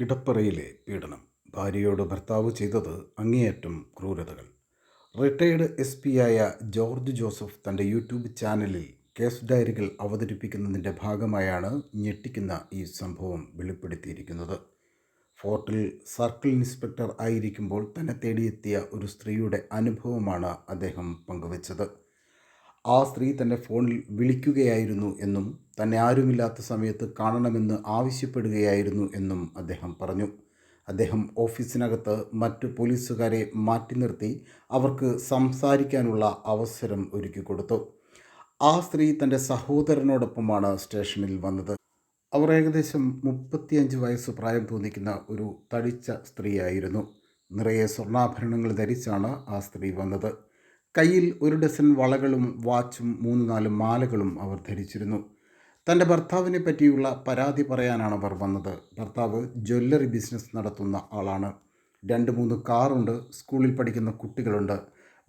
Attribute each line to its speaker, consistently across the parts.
Speaker 1: കിടപ്പറയിലെ പീഡനം. ഭാര്യയോട് ഭർത്താവ് ചെയ്തത് അങ്ങേയറ്റം ക്രൂരതകൾ. റിട്ടയർഡ് എസ് പി ആയ ജോർജ് ജോസഫ് തന്റെ യൂട്യൂബ് ചാനലിൽ കേസ് ഡയറികൾ അവതരിപ്പിക്കുന്നതിന്റെ ഭാഗമായാണ് ഞെട്ടിക്കുന്ന ഈ സംഭവം വെളിപ്പെടുത്തിയിരിക്കുന്നത്. ഫോർട്ടിൽ സർക്കിൾ ഇൻസ്പെക്ടർ ആയിരിക്കുമ്പോൾ തന്നെ തേടിയെത്തിയ ഒരു സ്ത്രീയുടെ അനുഭവമാണ് അദ്ദേഹം പങ്കുവച്ചത്. ആ സ്ത്രീ തന്റെ ഫോണിൽ വിളിക്കുകയായിരുന്നു എന്നും തന്നെ ആരുമില്ലാത്ത സമയത്ത് കാണണമെന്ന് ആവശ്യപ്പെടുകയായിരുന്നു എന്നും അദ്ദേഹം പറഞ്ഞു. അദ്ദേഹം ഓഫീസിനകത്ത് മറ്റു പോലീസുകാരെ മാറ്റി നിർത്തി അവർക്ക് സംസാരിക്കാനുള്ള അവസരം ഒരുക്കി കൊടുത്തു. ആ സ്ത്രീ തന്റെ സഹോദരനോടൊപ്പമാണ് സ്റ്റേഷനിൽ വന്നത്. അവർ ഏകദേശം മുപ്പത്തിയഞ്ച് വയസ്സ് പ്രായം തോന്നിക്കുന്ന ഒരു തടിച്ച സ്ത്രീയായിരുന്നു. നിറയെ സ്വർണാഭരണങ്ങൾ ധരിച്ചാണ് ആ സ്ത്രീ വന്നത്. കയ്യിൽ ഒരു ഡസൻ വളകളും വാച്ചും മൂന്ന് നാല് മാലകളും അവർ ധരിച്ചിരുന്നു. തന്റെ ഭർത്താവിനെ പറ്റിയുള്ള പരാതി പറയാനാണ് അവർ വന്നത്. ഭർത്താവ് ജ്വല്ലറി ബിസിനസ് നടത്തുന്ന ആളാണ്. രണ്ട് മൂന്ന് കാറുണ്ട് സ്കൂളിൽ പഠിക്കുന്ന കുട്ടികളുണ്ട്.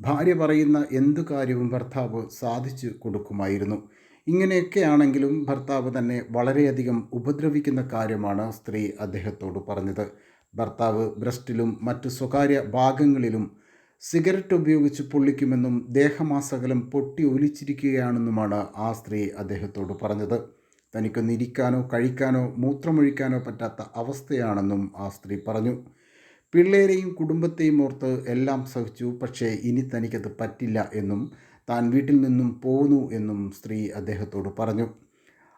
Speaker 1: ഭാര്യ പറയുന്ന എന്തു കാര്യവും ഭർത്താവ് സാധിച്ചു കൊടുക്കുമായിരുന്നു. ഇങ്ങനെയൊക്കെയാണെങ്കിലും ഭർത്താവ് തന്നെ വളരെയധികം ഉപദ്രവിക്കുന്ന കാര്യമാണ് സ്ത്രീ അദ്ദേഹത്തോട് പറഞ്ഞത്. ഭർത്താവ് ബ്രസ്റ്റിലും മറ്റു സ്വകാര്യ ഭാഗങ്ങളിലും സിഗരറ്റ് ഉപയോഗിച്ച് പൊള്ളിക്കുമെന്നും ദേഹമാസകലം പൊട്ടി ഒലിച്ചിരിക്കുകയാണെന്നുമാണ് ആ സ്ത്രീ അദ്ദേഹത്തോട് പറഞ്ഞത്. തനിക്ക് ഇരിക്കാനോ കഴിക്കാനോ മൂത്രമൊഴിക്കാനോ പറ്റാത്ത അവസ്ഥയാണെന്നും ആ സ്ത്രീ പറഞ്ഞു. പിള്ളേരെയും കുടുംബത്തെയും ഓർത്ത് എല്ലാം സഹിച്ചു. പക്ഷേ ഇനി തനിക്കത് പറ്റില്ല എന്നും താൻ വീട്ടിൽ നിന്നും പോന്നു എന്നും സ്ത്രീ അദ്ദേഹത്തോട് പറഞ്ഞു.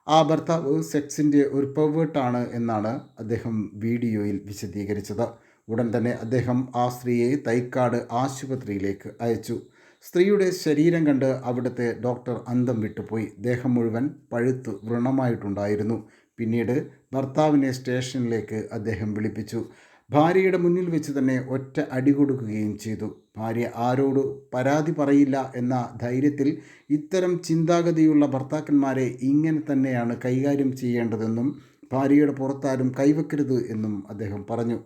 Speaker 1: ആ ഭർത്താവ് സെക്സിന്റെ ഒരു പെവേർട്ടാണ് എന്നാണ് അദ്ദേഹം വീഡിയോയിൽ വിശദീകരിച്ചത്. ഉടൻ തന്നെ അദ്ദേഹം ആ സ്ത്രീയെ തൈക്കാട് ആശുപത്രിയിലേക്ക് അയച്ചു. സ്ത്രീയുടെ ശരീരം കണ്ട് അവിടുത്തെ ഡോക്ടർ അന്തം വിട്ടുപോയി. ദേഹം മുഴുവൻ പഴുത്ത് വ്രണമായിട്ടുണ്ടായിരുന്നു. പിന്നീട് ഭർത്താവിനെ സ്റ്റേഷനിലേക്ക് അദ്ദേഹം വിളിപ്പിച്ചു. ഭാര്യയുടെ മുന്നിൽ വെച്ച് തന്നെ ഒറ്റ അടി കൊടുക്കുകയും ചെയ്തു. ഭാര്യ ആരോട് പരാതി പറയില്ല എന്ന ധൈര്യത്തിൽ ഇത്തരം ചിന്താഗതിയുള്ള ഭർത്താക്കന്മാരെ ഇങ്ങനെ തന്നെയാണ് കൈകാര്യം ചെയ്യേണ്ടതെന്നും ഭാര്യയുടെ പുറത്താരും കൈവെക്കരുത് എന്നും അദ്ദേഹം പറഞ്ഞു.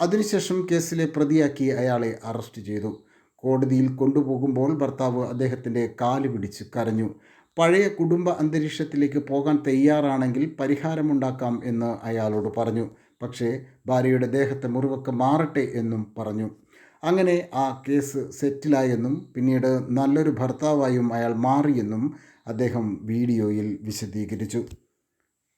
Speaker 1: അതിനുശേഷം കേസിലെ പ്രതിയാക്കി അയാളെ അറസ്റ്റ് ചെയ്തു. കോടതിയിൽ കൊണ്ടുപോകുമ്പോൾ ഭർത്താവ് അദ്ദേഹത്തിന്റെ കാൽ പിടിച്ച് കരഞ്ഞു. പഴയ കുടുംബ അന്തരീക്ഷത്തിലേക്ക് പോകാൻ തയ്യാറാണെങ്കിൽ പരിഹാരമുണ്ടാക്കാം എന്ന് അയാളോട് പറഞ്ഞു. പക്ഷേ ഭാര്യയുടെ ദേഹത്തെ മുറിവൊക്കെ മാറട്ടെ എന്നും പറഞ്ഞു. അങ്ങനെ ആ കേസ് സെറ്റിലായെന്നും പിന്നീട് നല്ലൊരു ഭർത്താവായും അയാൾ മാറിയെന്നും അദ്ദേഹം വീഡിയോയിൽ വിശദീകരിച്ചു.